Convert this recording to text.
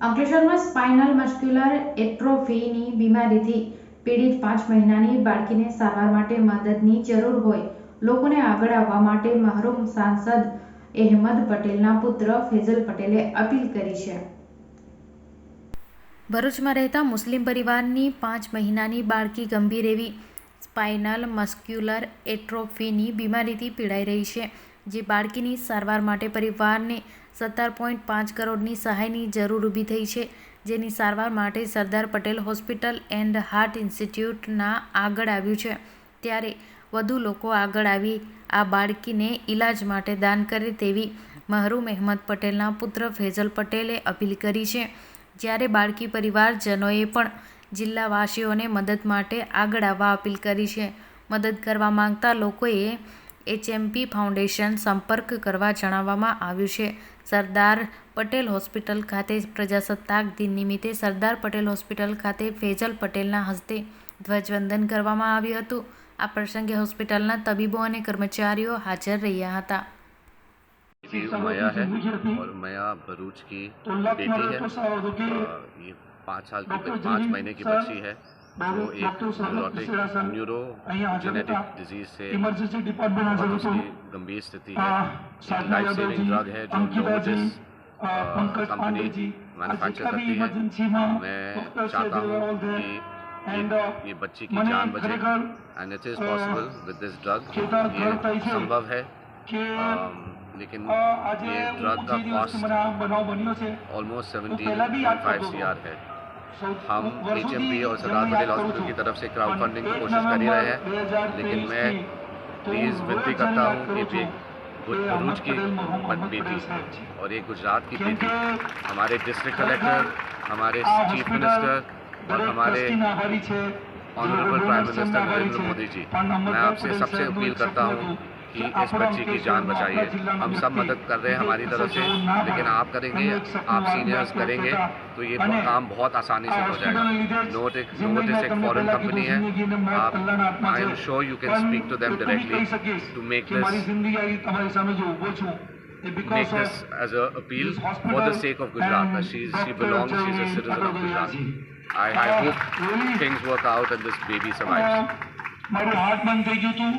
અંકલેશ્વરમાં spinal muscular એટ્રોફીની બીમારીથી પીડિત પાંચ મહિનાની બાળકીને સારવાર માટે મદદની જરૂર હોય. લોકોને આગળ આવવા માટે મહરૂમ સાંસદ અહેમદ પટેલના પુત્ર ફેઝલ પટેલે અપીલ કરી છે. ભરૂચમાં રહેતા મુસ્લિમ પરિવારની પાંચ મહિનાની બાળકી ગંભીર એવી સ્પાઇનલ મસ્ક્યુલર એટ્રોફીની બીમારીથી પીડાઈ રહી છે. જે બાળકીની સારવાર માટે પરિવારને સત્તર પોઈન્ટ પાંચ કરોડની સહાયની જરૂર ઊભી થઈ છે, જેની સારવાર માટે Sardar Patel hospital and heart ઇન્સ્ટિટ્યૂટના આગળ આવ્યું છે. ત્યારે વધુ લોકો આગળ આવી આ બાળકીને ઈલાજ માટે દાન કરે તેવી મહરૂમ અહેમદ પટેલના પુત્ર ફેઝલ પટેલે અપીલ કરી છે. જ્યારે બાળકી પરિવારજનોએ પણ જિલ્લાવાસીઓને મદદ માટે આગળ આવવા અપીલ કરી છે, મદદ કરવા માંગતા લોકોએ એચએમપી ફાઉન્ડેશન સંપર્ક કરવા જણાવવામાં આવ્યું છે સરદાર પટેલ હોસ્પિટલ ખાતે પ્રજાસત્તાક દિન નિમિત્તે સરદાર પટેલ હોસ્પિટલ ખાતે ફેઝલ પટેલના હસ્તે ધ્વજવંદન કરવામાં આવ્યું હતું આ પ્રસંગે હોસ્પિટલના તબીબો અને કર્મચારીઓ હાજર રહ્યા હતા जी उमैया है और उमैया भरूच की बेटी है अ, ये पाँच साल की बच- पाँच महीने की बच्ची है जो एक न्यूरोटिक न्यूरो जेनेटिक डिज़ीज़ है और उसकी गंभीर स्थिति है। एक लाइफ सेविंग ड्रग है जो नोवोजिस कंपनी मैन्युफैक्चर करती है। मैं चाहता हूँ कि ये बच्ची की जान बचे। And it is possible with this drug ये संभव है। लेकिन ये ड्रग का cost almost seventy five C R है। हम एच और सरदार पटेल हॉस्पिटल की तरफ़ से क्राउड फंडिंग की कोशिश कर ही रहे हैं। लेकिन मैं प्लीज़ विनती करता हूँ कि भी भरूच की बेटी और ये गुजरात की बेटी हमारे डिस्ट्रिक्ट कलेक्टर हमारे चीफ मिनिस्टर और हमारे honourable prime minister Narendra Modi ji. मैं आपसे सबसे अपील करता हूँ कि કે इस આપણા बच्ची की અંકલેશ્વરમાં जान આપણા बचाइए જિલ્લાના हम सब વ્યક્તિ मदद कर रहे हैं हमारी જે तरफ से સપનું ના लेकिन હોય. आप करेंगे એમનું એક સપનું आप વાત सीनियर्स વાત करेंगे કરતા. तो ये અને काम बहुत आसानी से આ हो હોસ્પિટલને जाएगा લીધે જ नोटिक જિંદગીમાં नोटिस एक તમને फॉरेन પહેલા कंपनी કીધું है જિંદગીને મારા आप કલ્યાણ આત્મા आई છે. एम श्योर यू कैन પણ स्पीक टू देम એટલું બી કહી डायरेक्टली શકીશ to make કે મારી this જિંદગી આવી તમારી સામે જો ઊભો છું એ make because this of as a appeal this for the hospital sake of Gujarat. and She she Dr. belongs. She's a Jeremy citizen of Gujarat. Agarwalji. I I Uh, hope really? things work out and this baby a, survives. મારું heart બંધ થઈ ગયું હતું